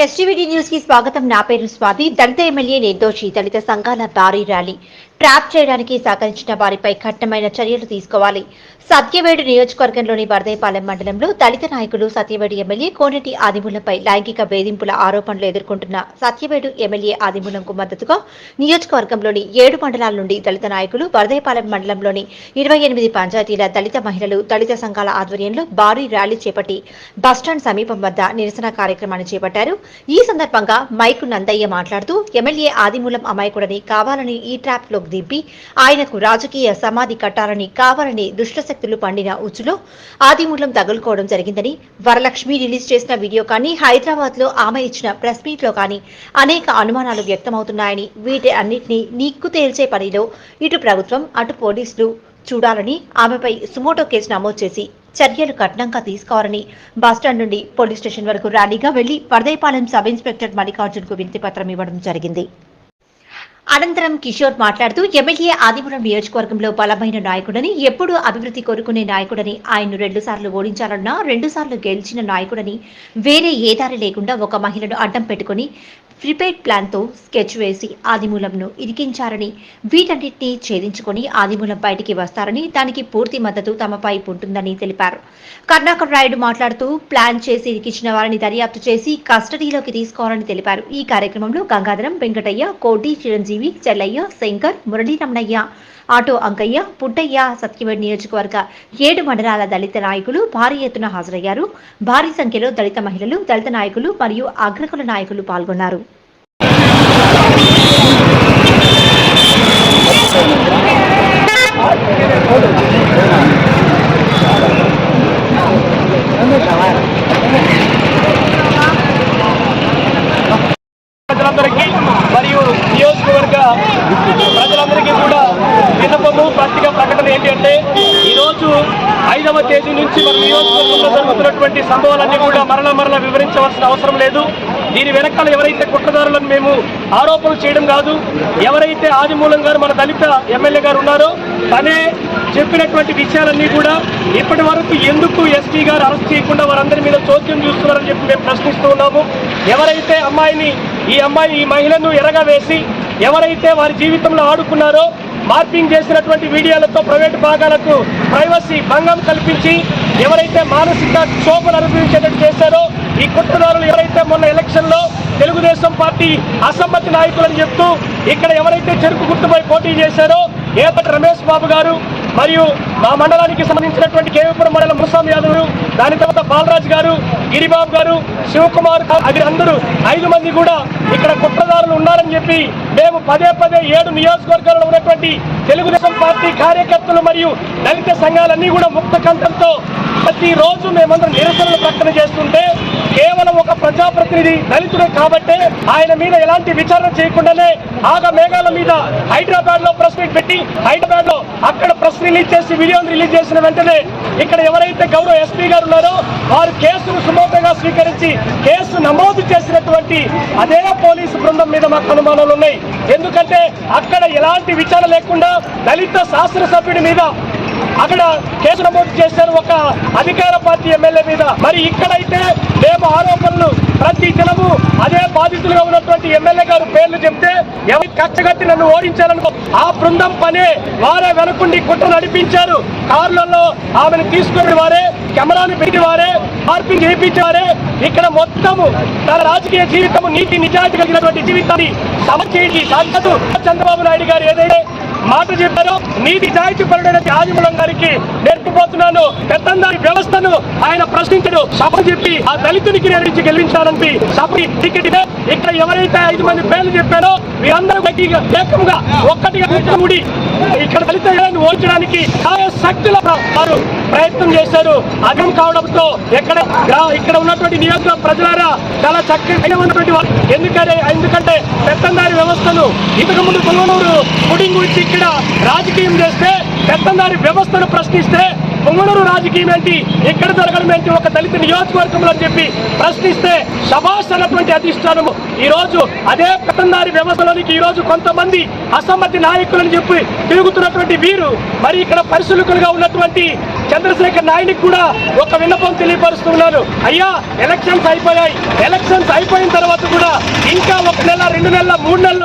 ఎస్టీవీడీ న్యూస్కి స్వాగతం. నా పేరు స్వాతి. దళిత ఎమ్మెల్యే నిర్దోషి దళిత సంఘాల భారీ ర్యాలీ. ట్రాప్ చేయడానికి సహకరించిన వారిపై కఠినమైన చర్యలు తీసుకోవాలి. సత్యవేడు నియోజకవర్గంలోని వరదేపాలెం మండలంలో దళిత నాయకులు సత్యవేడు ఎమ్మెల్యే కోనటి ఆదిమూలంపై లైంగిక వేధింపుల ఆరోపణలు ఎదుర్కొంటున్న సత్యవేడు ఎమ్మెల్యే ఆదిమూలంకు మద్దతుగా నియోజకవర్గంలోని ఏడు మండలాల నుండి దళిత నాయకులు వరదేపాలెం మండలంలోని ఇరవై ఎనిమిది పంచాయతీల దళిత మహిళలు దళిత సంఘాల ఆధ్వర్యంలో భారీ ర్యాలీ చేపట్టి బస్టాండ్ సమీపం వద్ద నిరసన కార్యక్రమాన్ని చేపట్టారు. ఈ సందర్భంగా మైకు నందయ్య మాట్లాడుతూ ఎమ్మెల్యే ఆదిమూలం అమాయకుడని కావాలని ఈ ట్రాప్లోకి దింపి ఆయనకు రాజకీయ సమాధి కట్టాలని కావాలని దుష్టశక్తులు పండిన ఉచ్చులో ఆదిమూలం తగులుకోవడం జరిగిందని వరలక్ష్మి రిలీజ్ చేసిన వీడియో కానీ హైదరాబాద్లో ఆమె ఇచ్చిన ప్రెస్ మీట్లో కానీ అనేక అనుమానాలు వ్యక్తమవుతున్నాయని వీటి అన్నింటినీ నీక్కు తేల్చే పనిలో ఇటు ప్రభుత్వం అటు పోలీసులు చూడాలని ఆమెపై సుమోటో కేసు నమోదు చేసి చర్యలు కఠినంగా తీసుకోవాలని బస్టాండ్ నుండి పోలీస్ స్టేషన్ వరకు ర్యాలీగా వెళ్ళి పర్దైపాలెం సబ్ ఇన్స్పెక్టర్ మల్లికార్జున్కు వినతి పత్రం ఇవ్వడం జరిగింది. అనంతరం కిషోర్ మాట్లాడుతూ ఎమ్మెల్యే ఆదిపురం నియోజకవర్గంలో బలమైన నాయకుడని ఎప్పుడూ అభివృద్ధి కోరుకునే నాయకుడని ఆయన్ను రెండుసార్లు ఓడించాలన్నా రెండుసార్లు గెలిచిన నాయకుడని వేరే ఏ దారి లేకుండా ఒక మహిళను అడ్డం పెట్టుకుని ప్రిపేడ్ ప్లాన్తో స్కెచ్ వేసి ఆదిమూలంను ఇరికించారని వీటన్నిటినీ ఛేదించుకొని ఆదిమూలం బయటికి వస్తారని దానికి పూర్తి మద్దతు తమపై ఉంటుందని తెలిపారు. కర్ణాకర్ రాయుడు మాట్లాడుతూ ప్లాన్ చేసి ఇరికించిన వారిని దర్యాప్తు చేసి కస్టడీలోకి తీసుకోవాలని తెలిపారు. ఈ కార్యక్రమంలో గంగాధరం వెంకటయ్య కోటి చిరంజీవి చెల్లయ్య శంకర్ మురళీరమణయ్య ఆటో అంకయ్య పుట్టయ్య సత్యవేడ్ నియోజకవర్గ ఏడు మండలాల దళిత నాయకులు భారీ ఎత్తున హాజరయ్యారు. భారీ సంఖ్యలో దళిత మహిళలు దళిత నాయకులు మరియు అగ్రకుల నాయకులు పాల్గొన్నారు ప్రజలందరికీ మరియు నియోజకవర్గ ప్రజలందరికీ కూడా విన్నపము పత్రిక ప్రకటన ఏంటి అంటే ఈరోజు ఐదవ తేదీ నుంచి మన నియోజకవర్గంలో జరుగుతున్నటువంటి సంభవాలన్నీ కూడా మరల మరల వివరించవలసిన అవసరం లేదు. దీని వెనకాల ఎవరైతే కుట్రదారులను మేము ఆరోపణలు చేయడం కాదు ఎవరైతే ఆదిమూలం గారు మన దళిత ఎమ్మెల్యే గారు ఉన్నారో తనే చెప్పినటువంటి విషయాలన్నీ కూడా ఇప్పటి వరకు ఎందుకు ఎస్పీ గారు అరెస్ట్ చేయకుండా వారందరి మీద చోద్యం చూస్తున్నారని చెప్పి మేము ప్రశ్నిస్తూ ఉన్నాము. ఎవరైతే అమ్మాయిని ఈ అమ్మాయి ఈ మహిళను ఎరగా వేసి ఎవరైతే వారి జీవితంలో ఆడుకున్నారో మార్పింగ్ చేసినటువంటి వీడియోలతో ప్రైవేట్ భాగాలకు ప్రైవసీ భంగం కల్పించి ఎవరైతే మానసిక క్షోభలు అనుభవించేటట్టు చేశారో ఈ కుట్రదారులు ఎవరైతే మొన్న ఎలక్షన్లో తెలుగుదేశం పార్టీ అసమ్మతి నాయకులని చెప్తూ ఇక్కడ ఎవరైతే చెరుకు గుర్తుపై పోటీ చేశారో ఏపటి రమేష్ బాబు గారు మరియు మా మండలానికి సంబంధించినటువంటి కేవీపురం మండలం ముస్వామి యాదవ్ దాని తర్వాత బాలరాజ్ గారు గిరిబాబు గారు శివకుమార్ గారు, అందరూ ఐదు మంది కూడా ఇక్కడ కుట్రదారులు ఉన్నారని చెప్పి మేము పదే పదే ఏడు నియోజకవర్గాల్లో ఉన్నటువంటి తెలుగుదేశం పార్టీ కార్యకర్తలు మరియు దళిత సంఘాలన్నీ కూడా ముక్త కంఠంతో ప్రతిరోజు మేమందరం నిరసనలు ప్రకటన చేస్తుంటే కేవలం ఒక ప్రజాప్రతినిధి దళితుడే కాబట్టే ఆయన మీద ఎలాంటి విచారణ చేయకుండానే ఆగ మేఘాల మీద హైదరాబాద్లో ప్రెస్ మీట్ పెట్టి హైదరాబాద్లో అక్కడ ప్రెస్ రిలీజ్ చేసి వీడియోని రిలీజ్ చేసిన వెంటనే ఇక్కడ ఎవరైతే గౌరవ ఎస్పీ గారు ఉన్నారో వారు కేసును సుమోటంగా స్వీకరించి కేసు నమోదు చేసినటువంటి అదే పోలీసు బృందం మీద మాకు అనుమానాలు ఉన్నాయి. ఎందుకంటే అక్కడ ఎలాంటి విచారణ లేకుండా దళిత శాసనసభ్యుడి మీద అక్కడ కేసు నమోదు చేశారు ఒక అధికార పార్టీ ఎమ్మెల్యే మీద. మరి ఇక్కడైతే మేము ఆరోపణలు ప్రతి దినము అదే బాధితులుగా ఉన్నటువంటి ఎమ్మెల్యే గారు పేర్లు చెప్తే ఎవరి కచ్చగట్టి నన్ను ఓడించారనుకో ఆ బృందం పనే వారే వెనకుండి కుట్ర నడిపించారు. కార్లలో ఆమెను తీసుకుని వారే కెమెరాను పెట్టి వారే మార్పింగ్ చేయించారే ఇక్కడ మొత్తము తన రాజకీయ జీవితము నీతి నిజాయితీ కలిగినటువంటి జీవితాన్ని సమచేసి చేసి చంద్రబాబు నాయుడు గారు ఏదైతే మాట చెప్పారో. నీతి జాయితీ పరుడైన ఆదిమూలం గారికి నేర్పిపోతున్నాను పెద్దందారి వ్యవస్థను ఆయన ప్రశ్నించడు. సభ చెప్పి ఆ దళితునికి నేను గెలిపించాలని సభ టికెట్ ఇక్కడ ఎవరైతే ఐదు మంది పేర్లు చెప్పారో వీరందరూ ఏకంగా ఒక్కటిగా ముడి ఇక్కడ దళిత యువతను ఓల్చడానికి ఆయా శక్తుల వారు ప్రయత్నం చేశారు. అర్థం కావడంతో ఎక్కడ ఇక్కడ ఉన్నటువంటి నియోజక ప్రజలారా చాలా చక్కగా ఉన్నటువంటి ఎందుకంటే ఎందుకంటే పెత్తందారి వ్యవస్థను ఇంతకు ముందు గురించి ఇక్కడ రాజకీయం చేస్తే పెత్తందారి వ్యవస్థను ప్రశ్నిస్తే పొంగనూరు రాజకీయం ఏంటి ఎక్కడ జరగడం ఏంటి ఒక దళిత నియోజకవర్గంలో అని చెప్పి ప్రశ్నిస్తే సభాష్ అన్నటువంటి అధిష్టానము ఈ రోజు అదే పెత్తందారి వ్యవస్థలోనికి ఈ రోజు కొంతమంది అసమ్మతి నాయకులని చెప్పి తిరుగుతున్నటువంటి వీరు మరి ఇక్కడ పరిశీలకులుగా ఉన్నటువంటి చంద్రశేఖర్ నాయుడికి కూడా ఒక విన్నపం తెలియపరుస్తున్నాను అయ్యా ఎలక్షన్స్ అయిపోయాయి. ఎలక్షన్స్ అయిపోయిన తర్వాత కూడా ఇంకా ఒక నెల రెండు నెలల మూడు నెలలు